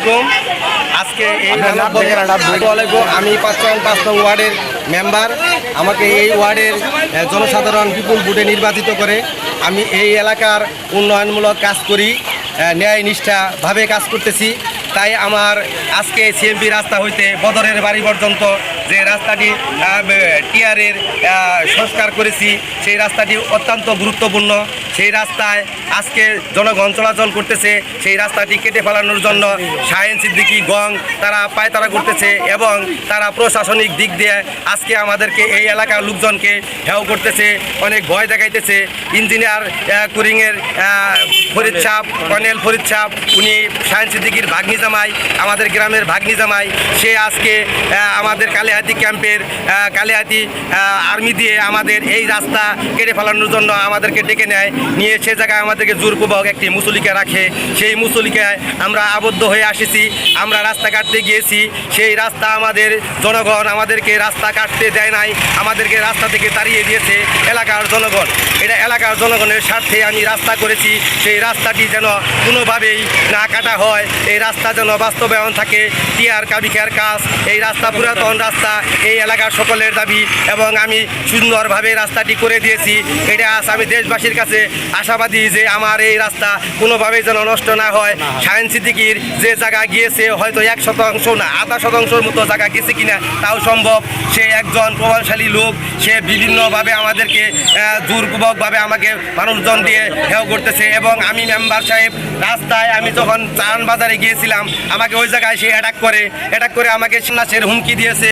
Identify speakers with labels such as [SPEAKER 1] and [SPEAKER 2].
[SPEAKER 1] আলাইকুম। আজকে এই আমি পাঁচ পয়েন্ট পাঁচ নং ওয়ার্ডের মেম্বার। আমাকে এই ওয়ার্ডের জনসাধারণ বিপুল ভোটে নির্বাচিত করে আমি এই এলাকার উন্নয়নমূলক কাজ করি ন্যায় নিষ্ঠাভাবে কাজ করতেছি। তাই আমার আজকে সিএমপি রাস্তা হইতে বদরের বাড়ি পর্যন্ত যে রাস্তাটি টিআরের সংস্কার করেছি সেই রাস্তাটি অত্যন্ত গুরুত্বপূর্ণ। সেই রাস্তায় আজকে জনগণ চলাচল করতেছে, সেই রাস্তাটি কেটে ফেলানোর জন্য শাহেন সিদ্দিকি, গং, তারা পায়তারা করতেছে এবং তারা প্রশাসনিক দিক দিয়ে আজকে আমাদেরকে এই এলাকার লোকজনকে হেও করতেছে, অনেক ভয় দেখাইতেছে। ইঞ্জিনিয়ার কুরিংয়ের ফরিদ সাহ কর্নেল ফরিদ উনি শাহেন সিদ্দিকির ভাগ্নি জামাই, আমাদের গ্রামের ভাগ্নি জামাই, সে আজকে আমাদের কালিহাতি ক্যাম্পের কালিহাতি আর্মি দিয়ে আমাদের এই রাস্তা কেটে ফেলানোর জন্য আমাদেরকে ডেকে নেয়। নিয়ে সে জায়গায় আমাদেরকে জোরপূর্বক একটি মুসলিকা রাখে। সেই মুসলিকায় আমরা আবদ্ধ হয়ে আসেছি। আমরা রাস্তা কাটতে গিয়েছি। সেই রাস্তা আমাদের জনগণ আমাদেরকে রাস্তা কাটতে দেয় নাই। আমাদেরকে রাস্তা থেকে তাড়িয়ে দিয়েছে এলাকার জনগণ। এটা এলাকার জনগণের স্বার্থে আমি রাস্তা করেছি। সেই রাস্তাটি যেন কোনোভাবেই না কাটা হয়। এই রাস্তা যেন বাস্তবায়ন থাকে। টিয়ার কাবিকার কাজ। এই রাস্তা পুরাতন রাস্তা। এই এলাকার সকলের দাবি এবং আমি সুন্দরভাবে রাস্তাটি করে দিয়েছি। এটা আজ আমি দেশবাসীর কাছে আশাবাদী যে আমার এই রাস্তা কোনোভাবেই যেন নষ্ট না হয়। সায়েন্স সিদ্দিকির যে জায়গা গিয়েছে হয়তো এক শতাংশ না আধা শতাংশের মতো জায়গা গেছে কিনা তাও সম্ভব। সে একজন প্রভাবশালী লোক। সে বিভিন্নভাবে আমাদেরকে আহ, জোরপূর্বকভাবে আমাকে মানুষজন দিয়ে হেও করতেছে এবং আমি মেম্বার সাহেব রাস্তায় আমি যখন চান বাজারে গিয়েছিলাম, আমাকে ওই জায়গায় সে অ্যাটাক করে। অ্যাটাক করে আমাকে সন্ন্যাসের হুমকি দিয়েছে।